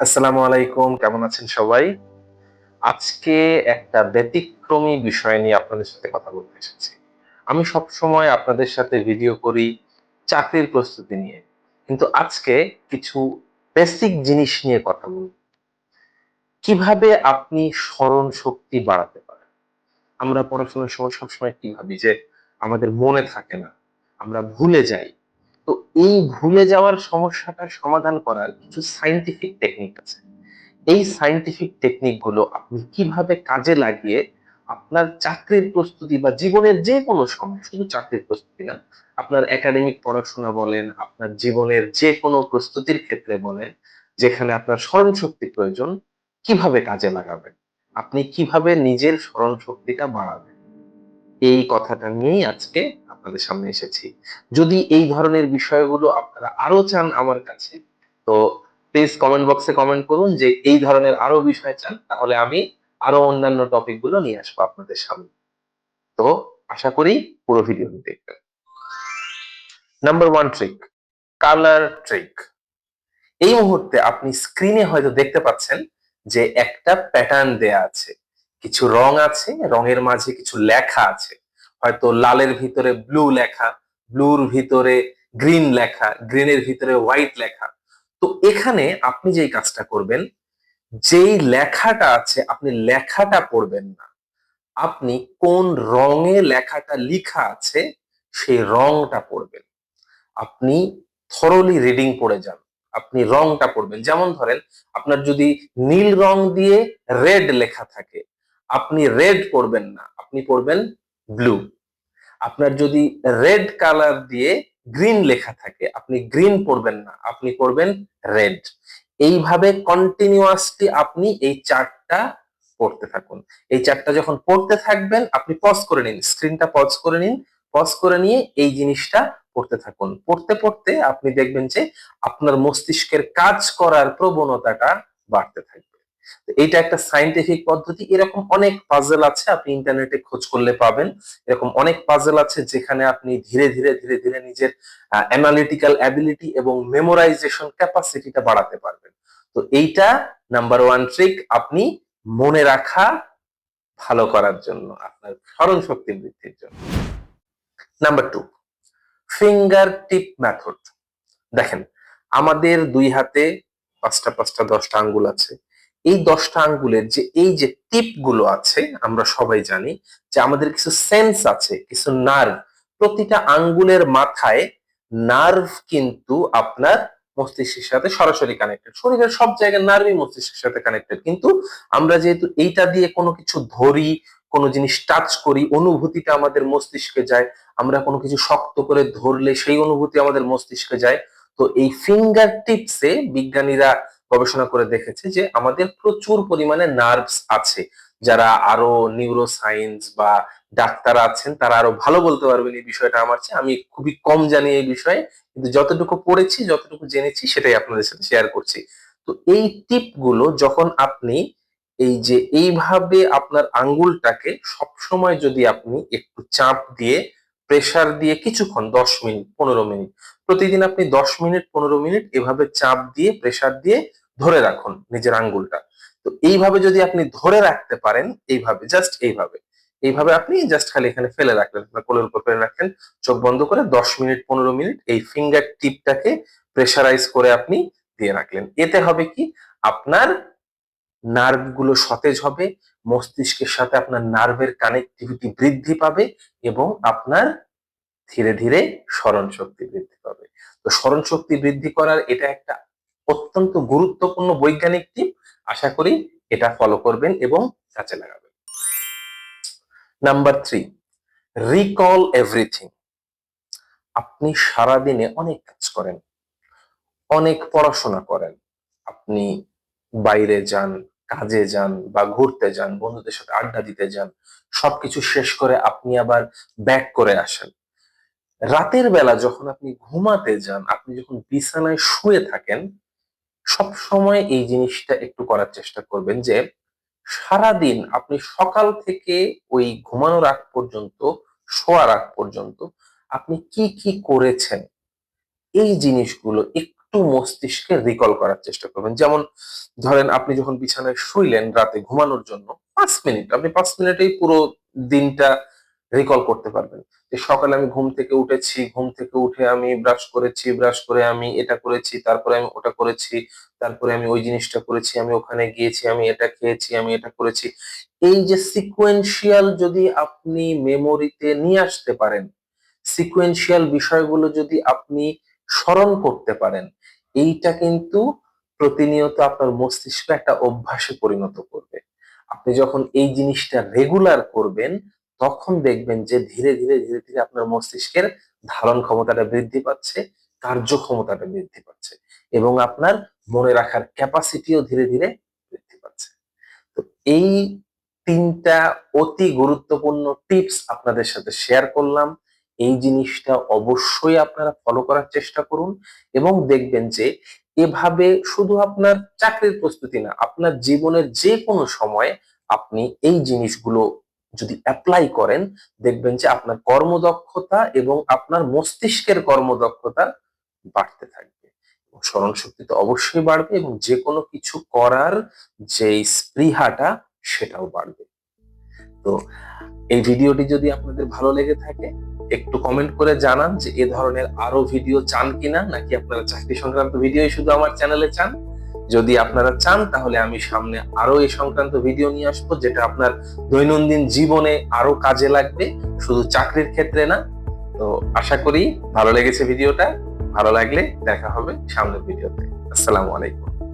আসসালামু আলাইকুম, কেমন আছেন সবাই? আজকে একটা ব্যতিক্রমী বিষয় নিয়ে আপনাদের সাথে কথা বলতে এসেছি। আমি সব সময় আপনাদের সাথে ভিডিও করি চাকরির প্রস্তুতি নিয়ে। কিন্তু আজকে কিছু বেসিক জিনিস নিয়ে কথা বলব। কীভাবে আপনি স্মরণ শক্তি বাড়াতে পারেন? আমরা পড়াশোনার সময় সবসময় কি ভাবি যে আমাদের মনে থাকে না, আমরা ভুলে যাই। তো এই ভুলে যাওয়ার সমস্যাটার সমাধান করার কিছু সাইন্টিফিক টেকনিক আছে। এই সাইন্টিফিক টেকনিকগুলো আপনি কীভাবে কাজে লাগিয়ে আপনার চাকরির প্রস্তুতি বা জীবনের যে কোনো সময়, শুধু চাকরির প্রস্তুতি না, আপনার একাডেমিক পড়াশোনা বলেন, আপনার জীবনের যে কোনো প্রস্তুতির ক্ষেত্রে বলেন, যেখানে আপনার স্মরণ শক্তি প্রয়োজন, কীভাবে কাজে লাগাবেন? আপনি কীভাবে নিজের স্মরণ শক্তিটা বাড়াবেন? এই কথাটা নিয়েই আজকে আপনাদের সামনে এসেছি। যদি এই ধরনের বিষয়গুলো আপনারা আরও চান আমার কাছে, তো প্লিজ কমেন্ট বক্সে কমেন্ট করুন যে এই ধরনের আরও বিষয় চান, তাহলে আমি আরও অন্যান্য টপিকগুলো নিয়ে আসব আপনাদের সামনে। তো আশা করি পুরো ভিডিও দেখবেন। Number one trick colour trick এই মুহূর্তে আপনি স্ক্রিনে হয়তো দেখতে পাচ্ছেন যে একটা প্যাটার্ন দেয়া আছে। কিছু রং আছে, রঙের মাঝে কিছু লেখা আছে। হয়তো লালের ভিতরে ব্লু লেখা ব্লুর ভিতরে গ্রিন লেখা গ্রিনের ভিতরে হোয়াইট লেখা। তো এখানে আপনি যেই কাজটা করবেন, যেই লেখাটা আছে, আপনি লেখাটা পড়বেন না। আপনি কোন রঙে লেখাটা লিখা আছে, সেই রংটা পড়বেন। আপনি থরলি রিডিং পড়ে যান, আপনি রংটা পড়বেন। যেমন ধরেন, আপনার যদি নীল রং দিয়ে রেড লেখা থাকে, আপনি রেড পড়বেন না, আপনি পড়বেন ব্লু আপনার যদি রেড কালার দিয়ে গ্রিন লেখা থাকে, আপনি গ্রিন পড়বেন না, আপনি পড়বেন রেড এইভাবে কন্টিনিউয়াসলি আপনি এই চার্টটা পড়তে থাকুন। এই চার্টটা যখন পড়তে থাকবেন, আপনি পজ করে নিন স্ক্রিনটা পজ করে নিন পজ করে নিয়ে এই জিনিসটা পড়তে থাকুন। পড়তে পড়তে আপনি দেখবেন যে আপনার মস্তিষ্কের কাজ করার প্রবণতাটা বাড়তে থাকবে। তো এইটা একটা সাইন্টিফিক পদ্ধতি। এরকম অনেক পাজেল আছে আপনি ইন্টারনেটে খোঁজ করলে পাবেন। এরকম অনেক পাজেল আছে যেখানে আপনি ধীরে ধীরে ধীরে ধীরে নিজের অ্যানালিটিক্যাল অ্যাবিলিটি এবং মেমোরাইজেশন ক্যাপাসিটিটা বাড়াতে পারবেন। তো এইটা নাম্বার ওয়ান ট্রিক আপনি মনে রাখা ভালো করার জন্য, আপনার স্মরণ শক্তি বৃদ্ধির জন্য। Number two finger tip method দেখেন, আমাদের দুই হাতে পাঁচটা পাঁচটা, দশটা আঙ্গুল আছে। এই দশটা আঙ্গুলের যে, এই যে টিপগুলো আছে, আমরা সবাই জানি যে আমাদের কিছু সেন্স আছে, কিছু নার্ভ। প্রতিটা আঙ্গুলের মাথায় নার্ভ কিন্তু আপনার মস্তিষ্কের সাথে সরাসরি কানেক্টেড শরীরের সব জায়গায় নার্ভই মস্তিষ্কের সাথে কানেক্টেড কিন্তু আমরা যেহেতু এইটা দিয়ে কোনো কিছু ধরি, কোনো জিনিস টাচ করি, অনুভূতিটা আমাদের মস্তিষ্কে যায়, আমরা কোনো কিছু শক্ত করে ধরলে সেই অনুভূতি আমাদের মস্তিষ্কে যায়। তো এই ফিঙ্গার টিপসে বিজ্ঞানীরা গবেষণা করে দেখেছে যে আমাদের প্রচুর পরিমাণে নার্ভস আছে। যারা আরও নিউরো সায়েন্স বা ডাক্তার আছেন, তারা আরও ভালো বলতে পারবেন এই বিষয়টা আমার চেয়ে। আমি খুবই কম জানি এই বিষয়ে, কিন্তু যতটুকু পড়েছি, যতটুকু জেনেছি, সেটাই আপনাদের সাথে শেয়ার করছি। তো এই টিপগুলো যখন আপনি এই যে এইভাবে আপনার আঙ্গুলটাকে সবসময় যদি আপনি একটু চাপ দিয়ে প্রেসার দিয়ে কিছুক্ষণ, দশ মিনিট, পনেরো মিনিট। প্রতিদিন আপনি দশ মিনিট, পনেরো মিনিট এভাবে চাপ দিয়ে প্রেসার দিয়ে ধরে রাখুন নিজের আঙ্গুলটা। তো এইভাবে যদি আপনি ধরে রাখতে পারেন, এইভাবে জাস্ট এইভাবে। এইভাবে আপনি জাস্ট খালি এখানে ফেলে রাখলেন কোলের উপর ফেলে রাখলেন চোখ বন্ধ করে দশ মিনিট, পনেরো মিনিট এই ফিঙ্গার টিপটাকে প্রেসারাইজ করে আপনি দিয়ে রাখলেন। এতে হবে কি? আপনার নার্ভগুলো সতেজ হবে মস্তিষ্কের সাথে আপনার নার্ভের কানেক্টিভিটি বৃদ্ধি পাবে এবং আপনার ধীরে ধীরে স্মরণ শক্তি বৃদ্ধি পাবে। তো স্মরণ শক্তি বৃদ্ধি করার এটা একটা অত্যন্ত গুরুত্বপূর্ণ বৈজ্ঞানিক টিপ। আশা করি এটা ফলো করবেন এবং কাজে লাগাবেন। নাম্বার থ্রি রিকল এভরিথিং আপনি সারাদিনে অনেক কাজ করেন, অনেক পড়াশোনা করেন। আপনি বাইরে যান কাজে যান বা ঘুরতে যান, বন্ধুদের সাথে আড্ডা দিতে যান, সবকিছু শেষ করে আপনি আবার ব্যাক করে আসেন। রাতের বেলা যখন আপনি ঘুমাতে যান, আপনি যখন বিছানায় শুয়ে থাকেন সব সময় এই জিনিসটা একটু করার চেষ্টা করবেন যে, সারাদিন আপনি সকাল থেকে ওই ঘুমানোর আগ পর্যন্ত, শোয়ার আগ পর্যন্ত আপনি কি কি করেছেন? এই জিনিসগুলো একটু একটু মস্তিষ্কে রিকল করার চেষ্টা করবেন। যেমন ধরেন আপনি যখন বিছানায় শুইলেন রাতে ঘুমানোর জন্য, পাঁচ মিনিট, আপনি পাঁচ মিনিটেই পুরো দিনটা রিকল করতে পারবেন। যে সকালে আমি ঘুম থেকে উঠেছি, ঘুম থেকে উঠে আমি ব্রাশ করেছি ব্রাশ করে আমি এটা করেছি, তারপরে আমি ওটা করেছি, তারপরে আমি ওই জিনিসটা করেছি, আমি ওখানে গিয়েছি, আমি এটা খেয়েছি, আমি এটা করেছি। এই যে সিকোয়েন্সিয়াল যদি আপনি মেমোরিতে নিয়ে আসতে পারেন সিকোয়েন্সিয়াল বিষয়গুলো যদি আপনি স্মরণ করতে পারেন এইটা কিন্তু প্রতিনিয়ত আপনার মস্তিষ্ক একটা অভ্যাসে পরিণত করবে। আপনি যখন এই জিনিসটা রেগুলার করবেন, তখন দেখবেন যে ধীরে ধীরে ধীরে ধীরে আপনার মস্তিষ্কের ধারণ ক্ষমতাটা বৃদ্ধি পাচ্ছে কার্যক্ষমতাটা বৃদ্ধি পাচ্ছে এবং আপনার মনে রাখার ক্যাপাসিটিও ধীরে ধীরে বৃদ্ধি পাচ্ছে। তো এই তিনটা অতি গুরুত্বপূর্ণ টিপস আপনাদের সাথে শেয়ার করলাম। এই জিনিসটা অবশ্যই আপনারা ফলো করার চেষ্টা করুন এবং দেখবেন যে এভাবে শুধু আপনার চাকরির প্রস্তুতি না, আপনার জীবনের যে কোনো সময় আপনি এই জিনিসগুলো যদি অ্যাপ্লাই করেন, দেখবেন যে আপনার কর্মদক্ষতা এবং আপনার মস্তিষ্কের কর্মদক্ষতা বাড়তে থাকবে। স্মরণ শক্তি তো অবশ্যই বাড়বে এবং যে কোনো কিছু করার যে স্পৃহাটা সেটাও বাড়বে। তো এই ভিডিওটি যদি আপনাদের ভালো লেগে থাকে একটু কমেন্ট করে জানান যে এ ধরনের আরও ভিডিও চান কিনা, নাকি আপনারা চাকরি সংক্রান্ত ভিডিও শুধু আমার চ্যানেলে চান? যদি আপনারা চান, তাহলে আমি সামনে আরও এই সংক্রান্ত ভিডিও নিয়ে আসব, যেটা আপনার দৈনন্দিন জীবনে আরও কাজে লাগবে। শুধু চাকরির ক্ষেত্রে না। তো আশা করি ভালো লেগেছে ভিডিওটা ভালো লাগলে দেখা হবে সামনের ভিডিওতে আসসালামু আলাইকুম।